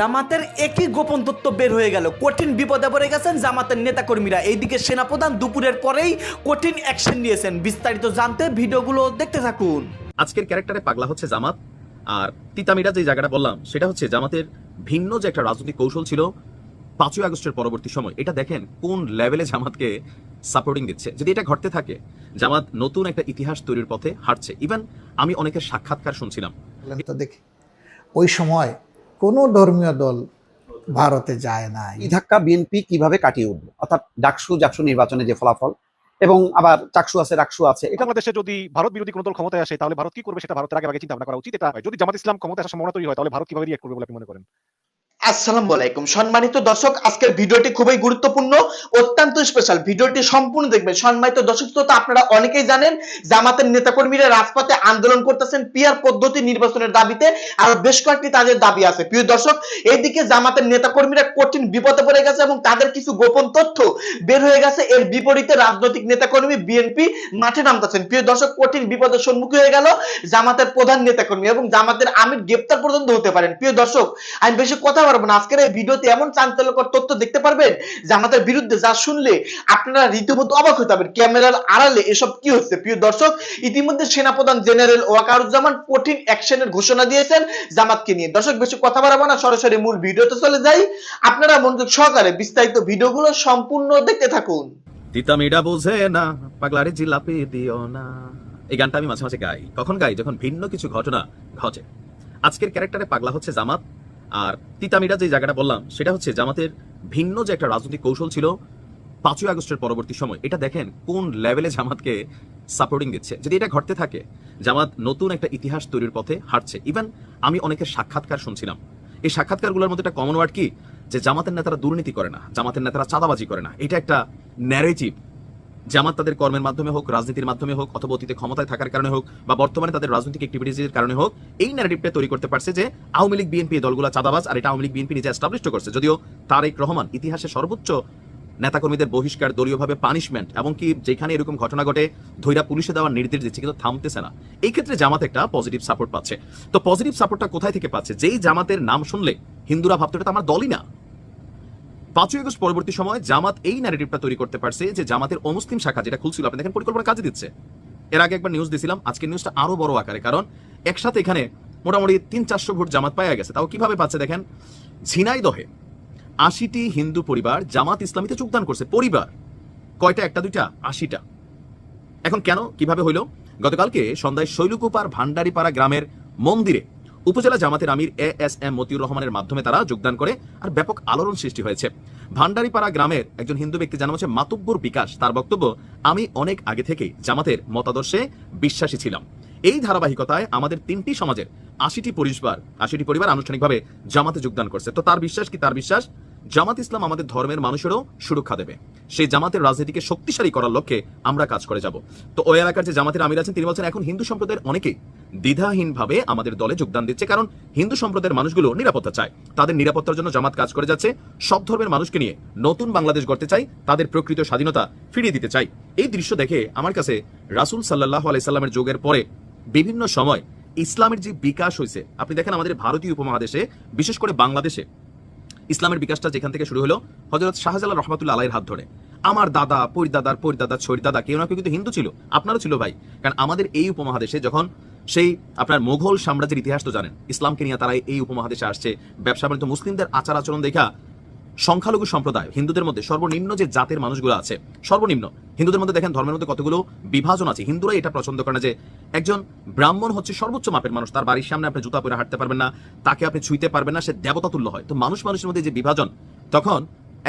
জামাতের একই গোপন তথ্য বের হয়ে গেল। কঠিন বিপদে পড়ে গেছেন জামাতের নেতাকর্মীরা। এইদিকে সেনাপ্রধান দুপুরের পরেই কঠিন অ্যাকশন নিয়েছেন। বিস্তারিত জানতে ভিডিওগুলো দেখতে থাকুন। আজকের ক্যারেক্টারে পাগলা হচ্ছে জামাত। আর তিতামিরা যে জায়গাটা বললাম সেটা হচ্ছে জামাতের ভিন্ন যে একটা রাজনৈতিক কৌশল ছিল পাঁচই আগস্টের পরবর্তী সময়। এটা দেখেন কোন লেভেলে জামাতকে সাপোর্টিং দিচ্ছে। যদি এটা ঘটতে থাকে জামাত নতুন একটা ইতিহাস তৈরির পথে হাঁটছে। ইভেন আমি অনেকের সাক্ষাৎকার শুনছিলাম। দেখি। ওই সময় কোনো ধর্মীয় দল ভারতে যায় না। এই ধাক্কা বিএনপি কীভাবে কাটিয়ে উঠবে? অর্থাৎ ডাকসু জাকসু নির্বাচনে যে ফলাফল এবং আবার চাকসু আছে রাকসু আছে এটা দেশে যদি ভারত বিরোধী কোনো দল ক্ষমতায় আসে তাহলে ভারত কি করবে সেটা ভারতের আগে আগে চিন্তা ভাবনা করা উচিত। এটা যদি জামাত ইসলাম ক্ষমতায় আসার সম্ভাবনা তৈরি হয় তাহলে ভারত কীভাবে রিয়েক্ট করবে বলে আপনি মনে করেন? আসসালামু আলাইকুম। সম্মানিত দর্শক, আজকের ভিডিওটি খুবই গুরুত্বপূর্ণ, অত্যন্ত স্পেশাল ভিডিওটি সম্পূর্ণ দেখবেন। সম্মানিত দর্শক, শ্রোতা, আপনারা অনেকেই জানেন, জামাতের নেতাকর্মীরা রাজপথে আন্দোলন করতেছেন পিয়ার পদ্ধতি নির্বাচনের দাবিতে, আর বেশ কয়েকটি তাদের দাবি আছে। প্রিয় দর্শক, এইদিকে জামাতের নেতাকর্মীরা কঠিন বিপদে পড়ে গেছে এবং তাদের কিছু গোপন তথ্য বের হয়ে গেছে। এর বিপরীতে রাজনৈতিক নেতাকর্মী বিএনপি মাঠে নামতেছেন। প্রিয় দর্শক, কঠিন বিপদের সম্মুখীন হয়ে গেল জামাতের প্রধান নেতাকর্মী এবং জামাতের আমির গ্রেপ্তার পর্যন্ত হতে পারেন। প্রিয় দর্শক, আমি বেশি কথা পারব না। আজকের এই ভিডিওতে এমন চাঞ্চল্যকর তথ্য দেখতে পারবেন জামাতের বিরুদ্ধে যা শুনলে আপনারা রীতিমতো অবাক হতে পারবেন ক্যামেরার আড়ালে এসব কি হচ্ছে? প্রিয় দর্শক, ইতিমধ্যে সেনাপ্রধান জেনারেল ওয়াকারুজ্জামান কঠিন অ্যাকশনের ঘোষণা দিয়েছেন জামাতকে নিয়ে। দর্শক, বেশি কথা বাড়াবো না, সরাসরি মূল ভিডিওতে চলে যাই। আপনারা মনোযোগ সহকারে বিস্তারিত ভিডিওগুলো সম্পূর্ণ দেখতে থাকুন। তিতামিরা বোঝে না, পাগলারে জিলাপি দিও না। এই গানটা আমি মাঝে মাঝে গাই। কখন গাই? যখন ভিন্ন কিছু ঘটনা ঘটে। আজকের ক্যারেক্টারে পাগলা হচ্ছে জামাত। আর তিতামিরা যে জায়গাটা বললাম, সেটা হচ্ছে জামাতের ভিন্ন যে একটা রাজনৈতিক কৌশল ছিল পাঁচই আগস্টের পরবর্তী সময়। এটা দেখেন কোন লেভেলে জামাতকে সাপোর্টিং দিচ্ছে। যদি এটা ঘটতে থাকে, জামাত নতুন একটা ইতিহাস তৈরির পথে হাঁটছে। ইভেন আমি অনেকের সাক্ষাৎকার শুনছিলাম। এই সাক্ষাৎকারগুলোর মধ্যে একটা কমন ওয়ার্ড কি? যে জামাতের নেতারা দুর্নীতি করে না, জামাতের নেতারা চাঁদাবাজি করে না। এটা একটা ন্যারেটিভ জামাত তাদের কর্মের মাধ্যমে হোক, রাজনীতির মাধ্যমে হোক, অথবা অতীতে ক্ষমতায় থাকার কারণে হোক, বা বর্তমানে তাদের রাজনৈতিক অ্যাক্টিভিটিজের কারণে হোক, এই ন্যারেটিভটা তৈরি করতে পারছে যে আওয়ামী লীগ, বিএনপি দলগুলো চাঁদাবাজ, আর এটা আওয়ামী লীগ, বিএনপি নিজে এস্টাবলিশ করছে। যদিও তারেক রহমান ইতিহাসে সর্বোচ্চ নেতাকর্মীদের বহিষ্কার, দলীয়ভাবে পানিশমেন্ট এমনকি যেখানে এরকম ঘটনা ঘটে, ধৈরা পুলিশে দেওয়ার নির্দেশ দিচ্ছে, কিন্তু থামতেছে না। এই ক্ষেত্রে জামাত একটা পজিটিভ সাপোর্ট পাচ্ছে। তো পজিটিভ সাপোর্টটা কোথায় থেকে পাচ্ছে? যেই জামাতের নাম শুনলে, হিন্দুরা ভাবতো এটা আমার দলই না। পাঁচই আগস্ট পরবর্তী সময় জামাত এই ন্যারেটিভটা তৈরি করতে পারছে যে জামাতের অমুসলিম শাখা যেটা খুলছিল, আপনি দেখেন পরিকল্পনা কাজে দিচ্ছে। এর আগে একবার নিউজ দিছিলাম, আজকে নিউজটা আরও বড় আকারে। কারণ একসাথে এখানে মোটামুটি তিন চারশো ভোট জামাত পাওয়া গেছে। তাও কীভাবে পাচ্ছে দেখেন? ঝিনাইদহে আশিটি হিন্দু পরিবার জামাত ইসলামীতে যোগদান করছে। পরিবার, কয়টা? একটা, দুইটা? আশিটা। এখন কেন? কীভাবে হইল? গতকালকে সন্ধ্যায় শৈলকুপার ভান্ডারিপাড়া গ্রামের মন্দিরে উপজেলা জামাতের আমির এ এস এম মতিউর রহমানের মাধ্যমে তারা যোগদান করে আর ব্যাপক আলোড়ন সৃষ্টি হয়েছে। ভান্ডারিপাড়া গ্রামের একজন হিন্দু ব্যক্তি জানা হচ্ছে মাতুব্বর বিকাশ। তার বক্তব্য, আমি অনেক আগে থেকেই জামাতের মতাদর্শে বিশ্বাসী ছিলাম। এই ধারাবাহিকতায় আমাদের তিনটি সমাজের আশিটি পরিবার আশিটি পরিবার আনুষ্ঠানিকভাবে জামাতে যোগদান করছে। তো তার বিশ্বাস কি তার বিশ্বাস? জামাত ইসলাম আমাদের ধর্মের মানুষেরও সুরক্ষা দেবে। সেই জামাতের রাজনীতিকে শক্তিশালী করার লক্ষ্যে আমরা কাজ করে যাব। তো ওই এলাকার যে জামাতের আমির আছেন, তিনি বলছেন, এখন হিন্দু সম্প্রদায়ের অনেকেই দ্বিধাহীনভাবে আমাদের দলে যোগদান দিচ্ছে কারণ হিন্দু সম্প্রদায়ের মানুষগুলো নিরাপত্তা চায়। তাদের নিরাপত্তার জন্য জামাত কাজ করে যাচ্ছে। সব ধর্মের মানুষকে নিয়ে নতুন বাংলাদেশ গড়তে চাই, তাদের প্রকৃত স্বাধীনতা ফিরিয়ে দিতে চাই। এই দৃশ্য দেখে আমার কাছে রাসুল সাল্লাহ আলাইসাল্লামের যুগের পরে বিভিন্ন সময় ইসলামের যে বিকাশ হয়েছে, আপনি দেখেন আমাদের ভারতীয় উপমহাদেশে, বিশেষ করে বাংলাদেশে, ইসলামের বিকাশটা যেখান থেকে শুরু হলো হজরত শাহজালাল রহমাতুল্লাহ আলাইয়ের হাত ধরে। আমার দাদা, পরিদাদার, পরিদাদা ছরিদাদা কেউ না কেউ কিন্তু হিন্দু ছিল। আপনারও ছিল ভাই। কারণ আমাদের এই উপমহাদেশে যখন সেই আপনার মোগল সাম্রাজ্যের ইতিহাস তো জানেন। ইসলামকে নিয়ে তারা এই উপমহাদেশে আসছে। ব্যবসা বাণিজ্য মুসলিমদের আচার আচরণ দেখা, সংখ্যালঘু সম্প্রদায়, হিন্দুদের মধ্যে সর্বনিম্ন যে জাতের মানুষগুলো আছে, সর্বনিম্ন। হিন্দুদের মধ্যে দেখেন ধর্মের মধ্যে কতগুলো বিভাজন আছে। হিন্দুরা এটা পছন্দ করে না যে একজন ব্রাহ্মণ হচ্ছে সর্বোচ্চ মাপের মানুষ, তার বাড়ির সামনে আপনি জুতা পরে হাঁটতে পারবেন না, তাকে আপনি ছুঁইতে পারবেন না, সে দেবতা তুল্য হয়। তো মানুষ মানুষের মধ্যে যে বিভাজন, তখন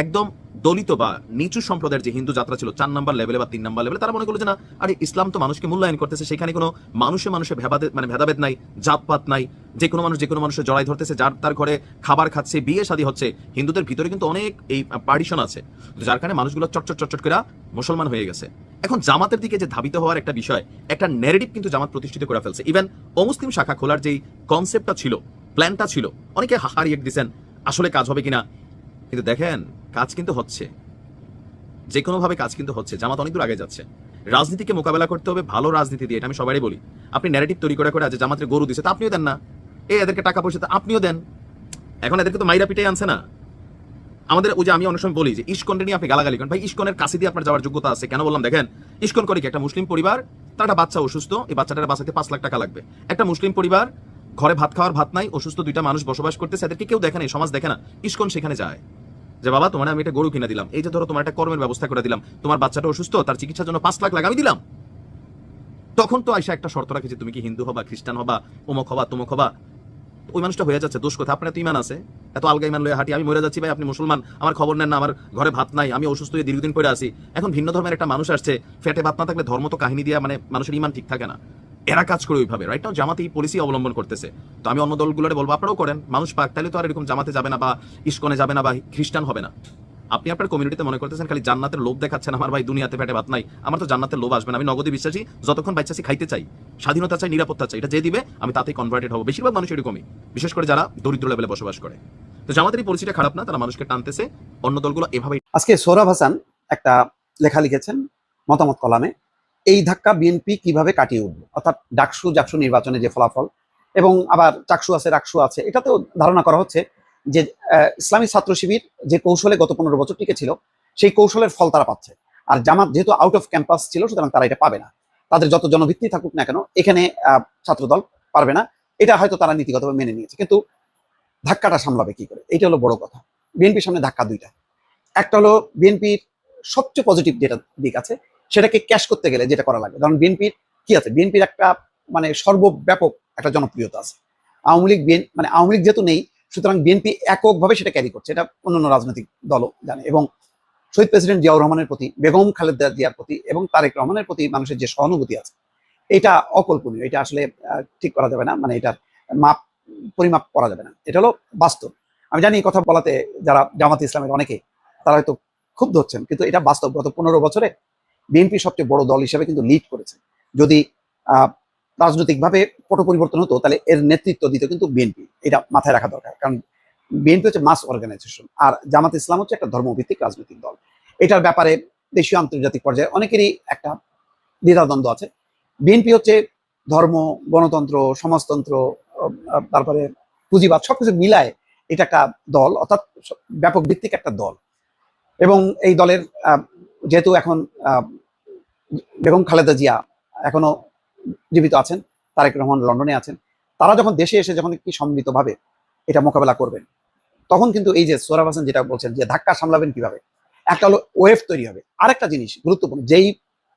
একদম দলিত বা নিচু সম্প্রদায়ের যে হিন্দু যাত্রা ছিল, চার নাম্বার লেভেলে বা তিন নাম্বার লেভেলে তারা মনে করল যে না, আরে ইসলাম তো মানুষকে মূল্যায়ন করতেছে, সেখানে কোনো মানুষে মানুষে ভেদাভেদ মানে ভেদাভেদ নাই, জাতপাত নাই, যে কোনো মানুষ যে কোনো মানুষের জড়াই ধরতেছে, যার তার ঘরে খাবার খাচ্ছে, বিয়ে শাদী হচ্ছে, হিন্দুদের ভিতরে কিন্তু অনেক এই পার্টিশন আছে, যার কারণে মানুষগুলো চটচট চটচট করে মুসলমান হয়ে গেছে। এখন জামাতের দিকে যে ধাবিত হওয়ার একটা বিষয়, একটা ন্যারেটিভ কিন্তু জামাত প্রতিষ্ঠিত করে ফেলছে। ইভেন অমুসলিম শাখা খোলার যেই কনসেপ্টটা ছিল প্ল্যানটা ছিল, অনেকে হাহার ইয়ে দিচ্ছেন আসলে কাজ হবে কিনা, কিন্তু দেখেন কাজ কিন্তু হচ্ছে। যে কোনোভাবে কাজ কিন্তু হচ্ছে। জামাত অনেক দূর আগে যাচ্ছে। রাজনীতিকে মোকাবেলা করতে হবে, ভালো রাজনীতি দিয়ে, এটা আমি সবারই বলি। আপনি ন্যারেটিভ তৈরি করে করে আছে জামাতের গরু দিচ্ছে তা আপনিও দেন না। এই এদেরকে টাকা পয়সা আপনিও দেন। এখন এদেরকে তো মাইরা পিটাই আনছে না। আমাদের ওই যে আমি অনেক সময় বলি যে ইস্কনটা নিয়ে আপনি গালাগালি করেন। ভাই, ইস্কনের কাছে দিয়ে আপনার যাওয়ার যোগ্যতা আছে। কেন বললাম, দেখেন, ইস্কন করে কি একটা মুসলিম পরিবার, তার একটা বাচ্চা অসুস্থ, এই বাচ্চাটার বাঁচাতে পাঁচ লাখ টাকা লাগবে। একটা মুসলিম পরিবার, ঘরে ভাত খাওয়ার ভাত নাই, অসুস্থ দুইটা মানুষ বসবাস করতেছে, এদেরকে কেউ দেখে না সমাজ দেখে না। ইস্কন সেখানে যায়। যে বাবা, তোমার আমি একটা গরু কিনে দিলাম। এই যে ধরো, তোমার একটা কর্মের ব্যবস্থা করে দিলাম। তোমার বাচ্চাটা অসুস্থ, তার চিকিৎসার জন্য পাঁচ লাখ লাখ দিলাম। তখন তো আইসা একটা শর্ত রাখে যে তুমি কি হিন্দু হবা, খ্রিস্টান হবা, অমুক হবা, তমুক হবা। ওই মানুষটা হয়ে যাচ্ছে, দোষ কথা। আপনার তো ইমান আছে। এত আলগা ইমান লয়ে হাঁটি, আমি মরে যাচ্ছি, ভাই, আপনি মুসলমান। আমার খবর নেন না, আমার ঘরে ভাত নাই, আমি অসুস্থ হয়ে দীর্ঘদিন পরে আছি। এখন ভিন্ন ধর্মের একটা মানুষ আসছে ফেটে ভাত না থাকলে ধর্ম তো কাহিনী দিয়ে মানে মানুষের ইমান ঠিক থাকে না। এরা কাজ করে ওইভাবে রাইট নাও জামাতে এই পলিসি অবলম্বন করতেছে। তো আমি অন্য দলগুলোরে বলব, আপনারাও করেন। মানুষ পাক, তাহলে তো আর এরকম জামাতে যাবে না বা ইস্কনে যাবে না বা খ্রিস্টান হবে না। আপনি আপনার কমিউনিটিতে মনে করতেছেন, খালি জান্নাতের লোভ দেখাচ্ছেন, আমার ভাই দুনিয়াতে পেটে ভাত নাই, আমার তো জান্নাতের লোভ আসবে না। আমি নগদে বিশ্বাসী, যতক্ষণ বাচ্চাছি খাইতে চাই, স্বাধীনতা চাই, নিরাপত্তা চাই, এটা যে দিবে, আমি তাতেই কনভার্টেড হব। বেশিরভাগ মানুষ এরকমই, বিশেষ করে যারা দরিদ্র লেভেলে বসবাস করে। তো জামাতের এই পরিস্থিতিটা খারাপ না, তারা মানুষকে টানতেছে, অন্য দলগুলো এভাবেই আজকে সৌরভ হাসান একটা লেখা লিখেছেন মতামত কলামে। এই ধাক্কা বিএনপি কীভাবে কাটিয়ে উঠবে? অর্থাৎ ডাকসু জাকসু নির্বাচনে যে ফলাফল এবং আবার চাকসু আছে, রাকসু আছে, এটাতেও ধারণা করা হচ্ছে যে ইসলামী ছাত্র শিবির যে কৌশলে গত পনেরো বছর টিকে ছিল সেই কৌশলের ফল তারা পাচ্ছে। আর জামাত যেহেতু আউট অফ ক্যাম্পাস ছিল, সুতরাং তারা এটা পাবে না। তাদের যত জনভিত্তি থাকুক না কেন, এখানে ছাত্রদল পারবে না। এটা হয়তো তারা নীতিগতভাবে মেনে নিয়েছে। কিন্তু ধাক্কাটা সামলাবে কি করে? এটা হলো বড় কথা। বিএনপির সামনে ধাক্কা দুইটা। একটা হলো বিএনপির সবচেয়ে পজিটিভ যেটা দিক আছে সেটাকে ক্যাশ করতে গেলে যেটা করা লাগে কারণ বিএনপির কি আছে? বিএনপির একটা মানে সর্বব্যাপক একটা জনপ্রিয়তা আছে। আওয়ামী লীগ বিএন মানে আওয়ামী লীগ যেহেতু নেই, সুতরাং বিএনপি এককভাবে সেটা ক্যারি করছে। এটা অন্যান্য রাজনৈতিক দলও জানে। এবং শহীদ প্রেসিডেন্ট জিয়াউর রহমানের প্রতি, বেগম খালেদা জিয়ার প্রতি এবং তারেক রহমানের প্রতি মানুষের যে সহানুভূতি আছে, এটা অকল্পনীয়। এটা আসলে ঠিক করা যাবে না। মানে এটার মাপ, পরিমাপ করা যাবে না। এটা হলো বাস্তব। আমি জানি কথা বলাতে যারা জামাত ইসলামের অনেকে, তারা হয়তো ক্ষুব্ধ হচ্ছেন। কিন্তু এটা বাস্তব। গত পনেরো বছরে বিএনপি সবচেয়ে বড় দল হিসেবে কিন্তু লিড করেছে। যদি রাজনৈতিকভাবে পট পরিবর্তন হতো, তাহলে এর নেতৃত্ব দিত কিন্তু বিএনপি। এটা মাথায় রাখা দরকার। কারণ বিএনপি হচ্ছে মাস অর্গানাইজেশন আর জামাত ইসলাম হচ্ছে একটা ধর্মভিত্তিক রাজনৈতিক দল। এটার ব্যাপারে দেশীয় আন্তর্জাতিক পর্যায়ে অনেকেরই একটা দ্বিধাদ্বন্দ্ব আছে। বিএনপি হচ্ছে ধর্ম, গণতন্ত্র, সমাজতন্ত্র তারপরে পুঁজিবাদ সবকিছু মিলায় এটা একটা দল, অর্থাৎ ব্যাপক ভিত্তিক একটা দল। এবং এই দলের যেহেতু এখন বেগম খালেদা জিয়া এখনও জীবিত আছেন, তারেক রহমান লন্ডনে আছেন, তারা যখন দেশে এসে যখন কি সম্মিলিতভাবে এটা মোকাবেলা করবেন, তখন কিন্তু এই যে সোরাব হাসান যেটা বলছেন যে ধাক্কা সামলাবেন কীভাবে? একটা হলো ওয়েভ তৈরি হবে। আরেকটা জিনিস গুরুত্বপূর্ণ, যেই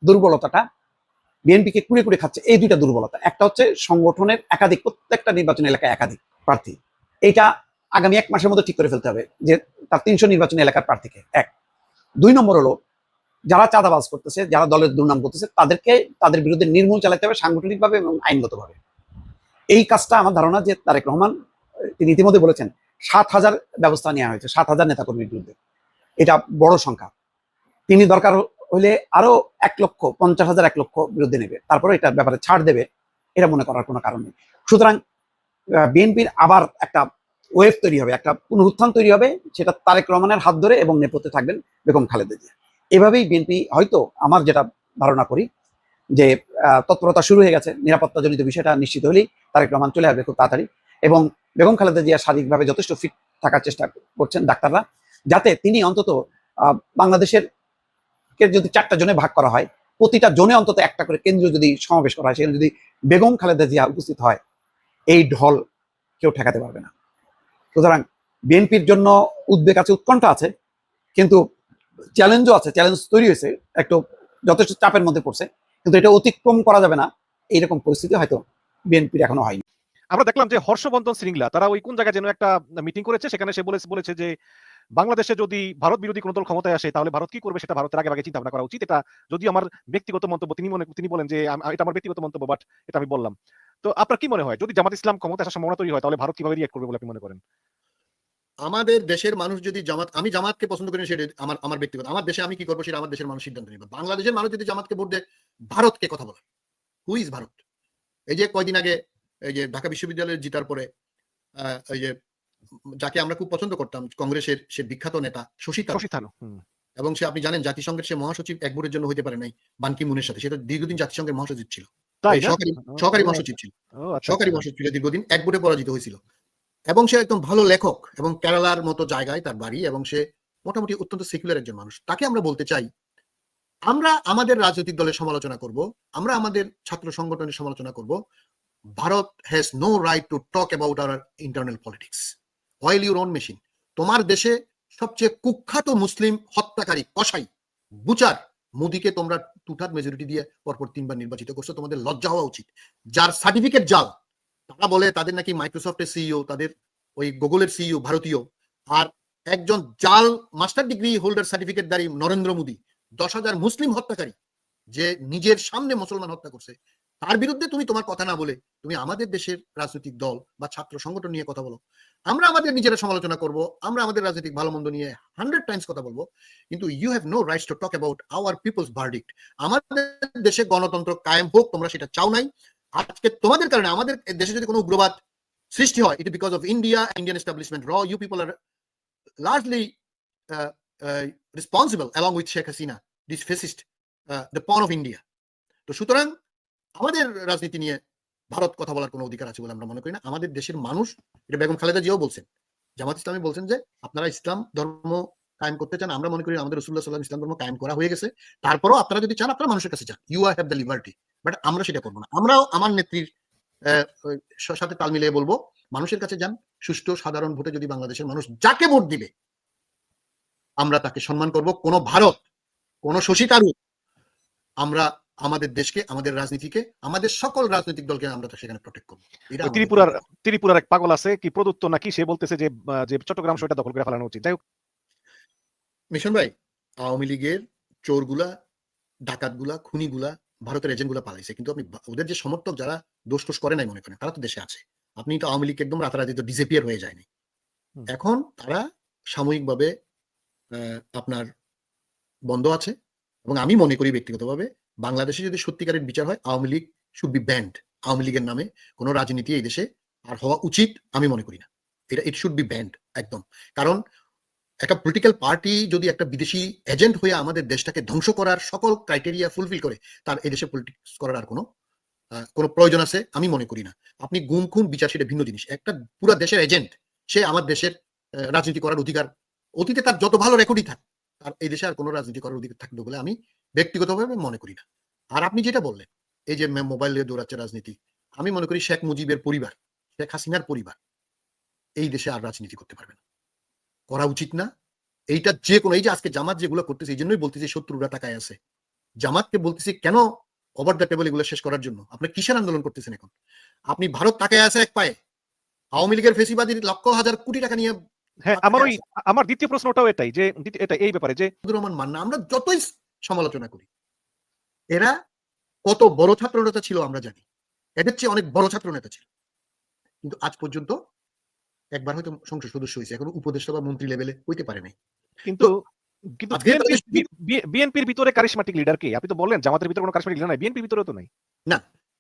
দুর্বলতাটা বিএনপিকে কুড়ে কুড়ে খাচ্ছে, এই দুইটা দুর্বলতা। একটা হচ্ছে সংগঠনের একাধিক, প্রত্যেকটা নির্বাচন এলাকায় একাধিক প্রার্থী। এটা আগামী এক মাসের মধ্যে ঠিক করে ফেলতে হবে যে তার তিনশো নির্বাচনী এলাকার প্রার্থীকে, এক। দুই নম্বর হলো যারা চাঁদাবাজ করতেছে, যারা দলের দুর্নাম করতেছে, তাদেরকে, তাদের বিরুদ্ধে নির্মূল চালাতে হবে, সাংগঠনিকভাবে এবং আইনগতভাবে। এই কাজটা আমার ধারণা যে তারেক রহমান, তিনি ইতিমধ্যে বলেছেন, সাত হাজার ব্যবস্থা নেওয়া হয়েছে, সাত হাজার নেতাকর্মীর বিরুদ্ধে। এটা বড় সংখ্যা। তিনি দরকার হলে আরও এক লক্ষ, পঞ্চাশ হাজার এক লক্ষ বিরুদ্ধে নেবে। তারপরে এটার ব্যাপারে ছাড় দেবে, এটা মনে করার কোনো কারণ নেই। সুতরাং বিএনপির আবার একটা ওয়েভ তৈরি হবে, একটা পুনরুত্থান তৈরি হবে, সেটা তারেক রহমানের হাত ধরে এবং নেপথ্যে থাকবেন বেগম খালেদা জিয়া। এভাবেই বিএনপি হয়তো আমার যেটা ধারণা করি, যে তৎপরতা শুরু হয়ে গেছে, নিরাপত্তাজনিত বিষয়টা নিশ্চিত হলেই তারেক রহমান চলে আসবে খুব তাড়াতাড়ি এবং বেগম খালেদা জিয়া শারীরিকভাবে যথেষ্ট ফিট থাকার চেষ্টা করছেন ডাক্তাররা, যাতে তিনি অন্তত বাংলাদেশের কে যদি চারটা জনে ভাগ করা হয়, প্রতিটা জনে অন্তত একটা করে কেন্দ্র যদি সমাবেশ করা হয়, সেখানে যদি বেগম খালেদা জিয়া উপস্থিত হয়, এই ঢল কেউ ঠেকাতে পারবে না। সুতরাং বিএনপির জন্য উদ্বেগ আছে, উৎকণ্ঠা আছে, কিন্তু চ্যালেঞ্জও আছে চ্যালেঞ্জ তৈরি হয়েছে, একটু যথেষ্ট চাপের মধ্যে পড়ছে, কিন্তু এটা অতিক্রম করা যাবে না, এইরকম পরিস্থিতি হয়তো বিএনপির এখনও হয়নি। আমরা দেখলাম যে হর্ষবর্ধন শ্রীংলা তারা ওই কোন জায়গায় যেন একটা মিটিং করেছে, সেখানে সে বলেছে যে বাংলাদেশে যদি ভারত বিরোধী কোনো দল ক্ষমতায় আসে, তাহলে ভারত কি করবে সেটা ভারতের আগে আগে চিন্তা ভাবনা করা উচিত। এটা যদি আমার ব্যক্তিগত মন্তব্য, তিনি মনে, তিনি বলেন যে এটা আমার ব্যক্তিগত মন্তব্য বাট এটা আমি বললাম। তো আপনার কি মনে হয়? যদি জামাত ইসলাম ক্ষমতা আসার সম্ভাবনা তৈরি হয়, তাহলে ভারত কীভাবে রিয়াক্ট করবে বলে আপনি মনে করেন? আমাদের দেশের মানুষ যদি জামাত আমি জামাতকে পছন্দ করি সেটা আমার আমার ব্যক্তিগত। আমার দেশে আমি কি করব সেটা আমার দেশের মানুষ সিদ্ধান্ত নেবে। বাংলাদেশের মানুষ যদি জামাতকে ভোট দেয় ভারতকে কথা বলে হু ইজ ভারত? এই যে কয়দিন আগে এই যে ঢাকা বিশ্ববিদ্যালয়ের জিতার পরে এই যে যাকে আমরা খুব পছন্দ করতাম কংগ্রেসের সে বিখ্যাত নেতা শশী শশী এবং সে আপনি জানেন জাতিসংঘের সে মহাসচিব এক ভোটের জন্য হইতে পারে নাই বানকি মুনের সাথে। সেটা দীর্ঘদিন জাতিসংঘের মহাসচিব ছিল? সহকারী ও, মহাসচিব ছিল। আচ্ছা, সহকারী আচ্ছা। মহাসচিব ছিল দীর্ঘদিন এক ভোটে পরাজিত হয়েছিল। এবং সে একদম ভালো লেখক এবং কেরালার মতো জায়গায় তার বাড়ি এবং সে মোটামুটি অত্যন্ত সেকুলার একজন মানুষ। তাকে আমরা বলতে চাই, আমরা আমাদের রাজনৈতিক দলের সমালোচনা করব, আমরা আমাদের ছাত্র সংগঠনের সমালোচনা করব। Bharat has no right to talk about our internal politics oil your own machine তোমার দেশে সবচেয়ে কুখ্যাত মুসলিম হত্যাকারী কসাই, বুচার, মোদিকে তোমরা টুঠার মেজরিটি দিয়ে পরপর তিনবার নির্বাচিত করছ, তোমাদের লজ্জা হওয়া উচিত। যার সার্টিফিকেট জাল তারা বলে তাদের নাকি মাইক্রোসফটের সিইও তাদের ওই গুগলের সিইও ভারতীয়। আর একজন জাল মাস্টার ডিগ্রি হোল্ডার সার্টিফিকেট দাঁড়ি নরেন্দ্র মোদী, দশ হাজার মুসলিম হত্যাকারী, যে নিজের সামনে মুসলমান হত্যা করছে। তার বিরুদ্ধে তুমি তোমার কথা না বলে তুমি আমাদের দেশের রাজনৈতিক দল বা ছাত্র সংগঠন নিয়ে কথা বলো। আমরা আমাদের নিজেরা সমালোচনা করব, আমরা আমাদের রাজনৈতিক ভালো মন্দ নিয়ে হান্ড্রেড টাইমস কথা বলব, কিন্তু you have no rights to talk about our people's verdict আমাদের দেশে গণতন্ত্র কায়েম হোক, তোমরা সেটা চাও নাই আজকে তোমাদের কারণে আমাদের দেশে যদি কোনো উগ্রবাদ সৃষ্টি হয় it because of India Indian establishment র you people are largely responsible along with Sheikh Hasina this fascist the pawn of India তো সুতরাং আমাদের রাজনীতি নিয়ে ভারত কথা বলার কোনো অধিকার আছে বলে আমরা মনে করি না। আমাদের দেশের মানুষ, এটা বেগম খালেদা জিয়াও বলছেন। জামাত ইসলামী বলছেন যে, আপনারা ইসলাম ধর্ম কায়েম করতে চান, আমরা মনে করি আমাদের রসুল্লাহ সাল্লাম ইসলাম ধর্ম কায়েম করা হয়ে গেছে। তারপরও আপনারা যদি চান, আপনারা মানুষের কাছে চান you are have the liberty but আমরা সেটা করব না। আমরাও আমার নেত্রীর সাথে তাল মিলিয়ে বলব মানুষের কাছে যান সুষ্ঠু সাধারণ ভোটে যদি বাংলাদেশের মানুষ যাকে ভোট দিবে আমরা তাকে সম্মান করব। কোন ভারত কোন শশী আমরা আমাদের দেশকে আমাদের রাজনীতিকে আমাদের সকল রাজনৈতিক দলকে আমরা তো সেখানে প্রোটেক্ট করব। ত্রিপুরার ত্রিপুরার এক পাগল আছে কি প্রদত্ত নাকি সে বলতেছে যে যে চট্টগ্রাম সেটা দখল করে ফেলানো উচিত। যাই হোক। মিশন ভাই আওয়ামী লীগের চোরগুলা ডাকাতগুলা খুনিগুলা ভারতের এজেন্টগুলা পালাইছে। কিন্তু আপনি ওদের যে সমর্থক যারা দোষ টোষ করে নাই মনে করেন তারা তো দেশে আছে। আপনি তো আওয়ামী লীগ একদম রাতারাতি তো ডিসেপিয়ার হয়ে যায়নি এখন তারা সাময়িকভাবে আপনার বন্ধ আছে এবং আমি মনে করি ব্যক্তিগতভাবে বাংলাদেশে যদি সত্যিকারের বিচার হয় Awami League should be banned Awami লীগের নামে কোনো রাজনীতি এই দেশে আর হওয়া উচিত আমি মনে করি না। এটা ইট শুড বি ব্যান্ড একদম। কারণ একটা পলিটিক্যাল পার্টি যদি একটা বিদেশি এজেন্ট হয়ে আমাদের দেশটাকে ধ্বংস করার সকল ক্রাইটেরিয়া ফুলফিল করে, তার এই দেশে পলিটিক্স করার আর কোনো কোনো প্রয়োজন আছে? আমি মনে করি না। আপনি গুম, খুন, বিচার সেটা ভিন্ন জিনিস। একটা পুরো দেশের এজেন্ট সে আমার দেশের রাজনীতি করার অধিকার, অতীতে তার যত ভালো রেকর্ডই থাক, তার এই দেশে আর কোনো রাজনীতি করার অধিকার থাকবে বলে আমি ব্যক্তিগতভাবে মনে করি না। আর আপনি যেটা বললেন, এই যে মোবাইল দিয়ে দৌড়াচ্ছে রাজনীতি, আমি মনে করি শেখ মুজিবের পরিবার, শেখ হাসিনার পরিবার, এই দেশে আর রাজনীতি করতে পারবে না। করা উচিত না। এইটা যে কোনো এই যে আজকে জামাত যেগুলো করতেছে এই জন্যই বলতেছি শত্রুরা টাকায় আছে। জামাতকে বলতেছি কেন ওভার দ্য টেবল এগুলো শেষ করার জন্য? আপনি কিসের আন্দোলন করতেছেন এখন? আপনি ভারত তাকায় আছে এক পায়ে। আওয়ামী লীগের ফেসিবাদীর লক্ষ হাজার কোটি টাকা নিয়ে হ্যাঁ আমার ওই আমার দ্বিতীয় প্রশ্নটাও এটাই যে এটা এই ব্যাপারে যে রহমান মান্না আমরা যতই সমালোচনা করি এরা কত বড় ছাত্র নেতা ছিল আমরা জানি। এদের চেয়ে অনেক বড় ছাত্র নেতা ছিল। কিন্তু আজ পর্যন্ত একবার হয়তো সংসদ সদস্য হয়েছে এখন উপদেষ্টা বা মন্ত্রী লেভেলে হইতে পারে নাই। কিন্তু কিন্তু বিএনপির ভিতরে কারিশমাটিক লিডার কে? আপনি তো বললেন জামাতের ভিতরে কোনো কারিশমাটিক লিডার নাই বিএনপির ভিতরে তো নাই।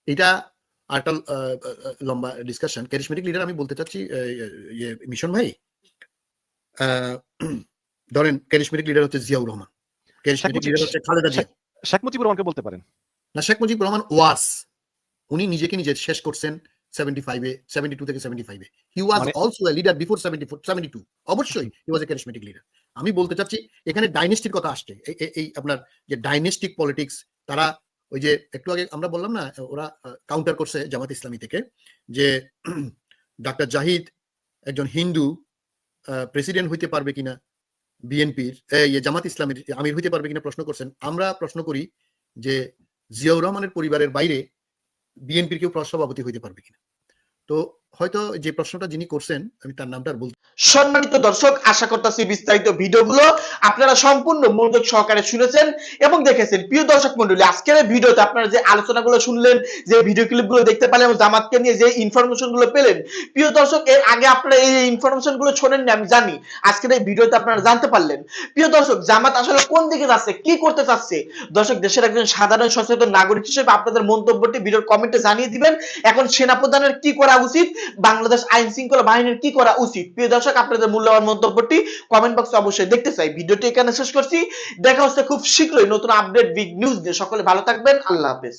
এটা আরেকটা আহ, আহ, লম্বা ডিসকাশন লিডার আমি বলতে চাচ্ছি ইয়ে মিশন ভাই ধরেন লিডার হচ্ছে জিয়াউর রহমান। ক্যারিসমেটিক মুজিব- লিডার হচ্ছে খালেদা জিয়া। শেখ মুজিবুর রহমানকে বলতে পারেন। না শেখ মুজিবুর রহমান ওয়াস উনি নিজেকে নিজে শেষ করছেন। সেভেন্টি ফাইভে সেভেন্টি টু থেকে সেভেন্টি ফাইভে he was also a leader before seventy four seventy two অবশ্যই he was A charismatic leader আমি বলতে চাচ্ছি এখানে ডাইনেস্টির কথা আসছে। এই- আপনার যে ডাইনেস্টিক পলিটিক্স তারা ওই যে একটু আগে আমরা বললাম না ওরা কাউন্টার করছে জামাত ইসলামী থেকে যে ডাক্তার জাহিদ একজন হিন্দু প্রেসিডেন্ট হইতে পারবে কিনা বিএনপির জামাত ইসলামের আমির হইতে পারবে কিনা প্রশ্ন করছেন। আমরা প্রশ্ন করি যে জিয়াউর রহমানের পরিবারের বাইরে বিএনপির কেউ সভাপতি হইতে পারবে কিনা। তো হয়তো যে প্রশ্নটা যিনি করছেন, আমি তার নামটা বলতে সম্মানিত দর্শক, আশা করতেছি বিস্তারিত ভিডিওগুলো আপনারা সম্পূর্ণ মনোযোগ সহকারে শুনেছেন এবং দেখেছেন। প্রিয় দর্শক মন্ডলী, আজকের ভিডিওতে আপনারা যে আলোচনাগুলো শুনলেন, যে ভিডিও ক্লিপগুলো দেখতে পেলেন এবং জামাতকে নিয়ে যে ইনফরমেশনগুলো পেলেন, প্রিয় দর্শক, এর আগে আপনারা এই ইনফরমেশনগুলো শোনেননি, আমি জানি। আজকের এই ভিডিওতে আপনারা জানতে পারলেন। প্রিয় দর্শক, জামাত আসলে কোন দিকে যাচ্ছে, কি করতে চাচ্ছে? দর্শক, দেশের একজন সাধারণ সচেতন নাগরিক হিসেবে আপনাদের মন্তব্যটি ভিডিওর কমেন্টে জানিয়ে দিবেন। এখন সেনাপ্রধানের কি করা উচিত? বাংলাদেশ আইন শৃঙ্খলা বাহিনীর কি করা উচিত? প্রিয় দর্শক, আপনাদের মূল্যবান মন্তব্যটি কমেন্ট বক্সে অবশ্যই দেখতে চাই। ভিডিওটি এখানে শেষ করছি। দেখা হচ্ছে খুব শীঘ্রই নতুন আপডেট বিগ নিউজ দিয়ে সকলে ভালো থাকবেন। আল্লাহ হাফেজ।